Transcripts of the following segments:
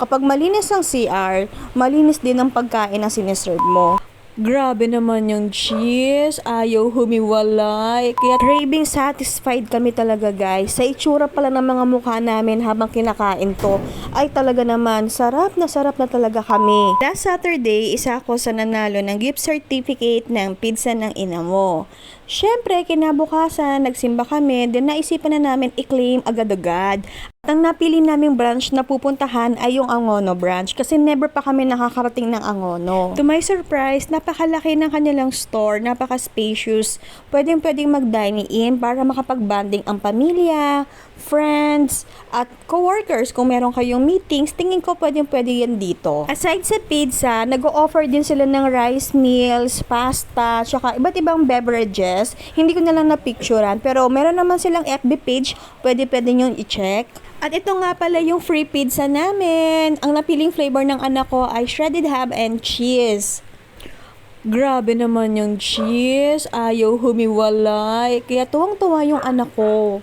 Kapag malinis ang CR, malinis din ang pagkain na siniserve mo. Grabe naman yung cheese. Ayaw humiwalay. Kaya craving satisfied kami talaga guys. Sa itsura pala ng mga mukha namin habang kinakain to, ay talaga naman sarap na sarap na talaga kami. Last Saturday, isa ako sa nanalo ng gift certificate ng pizza ng ina mo. Siyempre, kinabukasan, nagsimba kami, then naisipan na namin i-claim agad-agad. At ang napili naming branch na pupuntahan ay yung Angono branch kasi never pa kami nakakarating ng Angono. To my surprise, napakalaki ng kanilang store, napaka-spacious. Pwedeng pwedeng mag-dine in para makapag-banding ang pamilya, friends, at coworkers. Kung meron kayong meetings, tingin ko pwedeng pwede yan dito. Aside sa pizza, nag-o-offer din sila ng rice meals, pasta, tsaka iba't ibang beverages. Hindi ko na lang na-picturean, pero meron naman silang FB page, pwede pwede nyo i-check. At ito nga pala yung free pizza namin. Ang napiling flavor ng anak ko ay shredded ham and cheese. Grabe naman yung cheese. Ayaw humiwalay. Kaya tuwang-tuwa yung anak ko.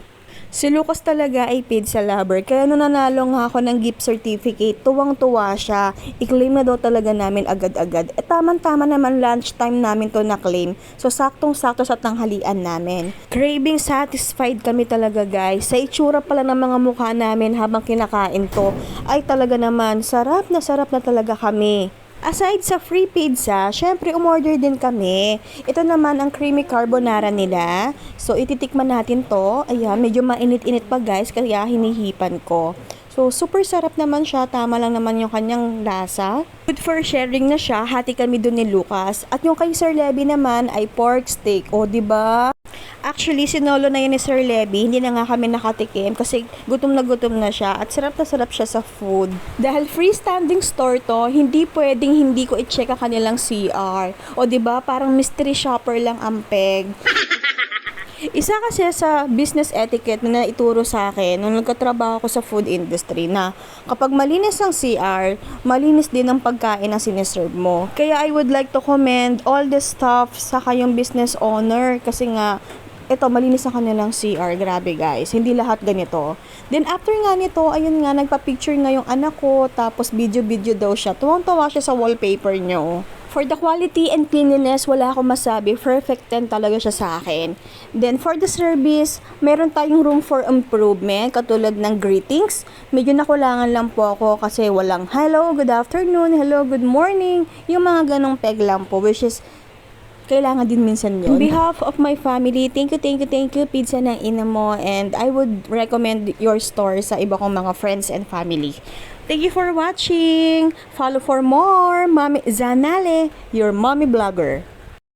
Si Lucas talaga ay pizza lover. Kaya nung nanalo nga ako ng gift certificate, tuwang-tuwa siya. I-claim na daw talaga namin agad-agad. E tama-tama naman lunchtime namin to na-claim. So saktong-sakto sa tanghalian namin. Craving satisfied kami talaga guys. Sa itsura pala ng mga mukha namin habang kinakain to, ay talaga naman sarap na sarap na talaga kami. Aside sa free pizza, syempre umorder din kami. Ito naman ang creamy carbonara nila. So ititikman natin to. Ayan, medyo mainit-init pa guys kaya hinihipan ko. So super sarap naman siya, tama lang naman yung kanyang lasa. Good for sharing na siya, hati kami dun ni Lucas. At yung kay Sir Levy naman ay pork steak. O, ba? Actually, sinolo na yun ni Sir Levy. Hindi na nga kami nakatikim kasi gutom na gutom na siya at sarap na sarap siya sa food. Dahil freestanding store to, hindi pwedeng hindi ko i-check ang kanilang CR. O 'di ba Parang mystery shopper lang ang peg. Isa kasi sa business etiquette na naituro sa akin nung nagkatrabaho ako sa food industry na kapag malinis ang CR, malinis din ang pagkain na siniserve mo. Kaya I would like to commend all the staff sa kayong business owner kasi nga ito, malinis ang kanilang CR. Grabe guys. Hindi lahat ganito. Then after nga nito, ayun nga, nagpa-picture nga yung anak ko. Tapos video-video daw siya. Tuwang-tuwa siya sa wallpaper nyo. For the quality and cleanliness, wala akong masabi. Perfect 10 talaga siya sa akin. Then for the service, meron tayong room for improvement. Katulad ng greetings. Medyo nakulangan lang po ako kasi walang hello, good afternoon, hello, good morning. Yung mga ganong peg lang po. Which is kailangan din minsan yun. On behalf of my family, thank you, thank you, thank you, pizza ng ina mo. And I would recommend your store sa iba kong mga friends and family. Thank you for watching. Follow for more. Mami Zanale, your mommy blogger.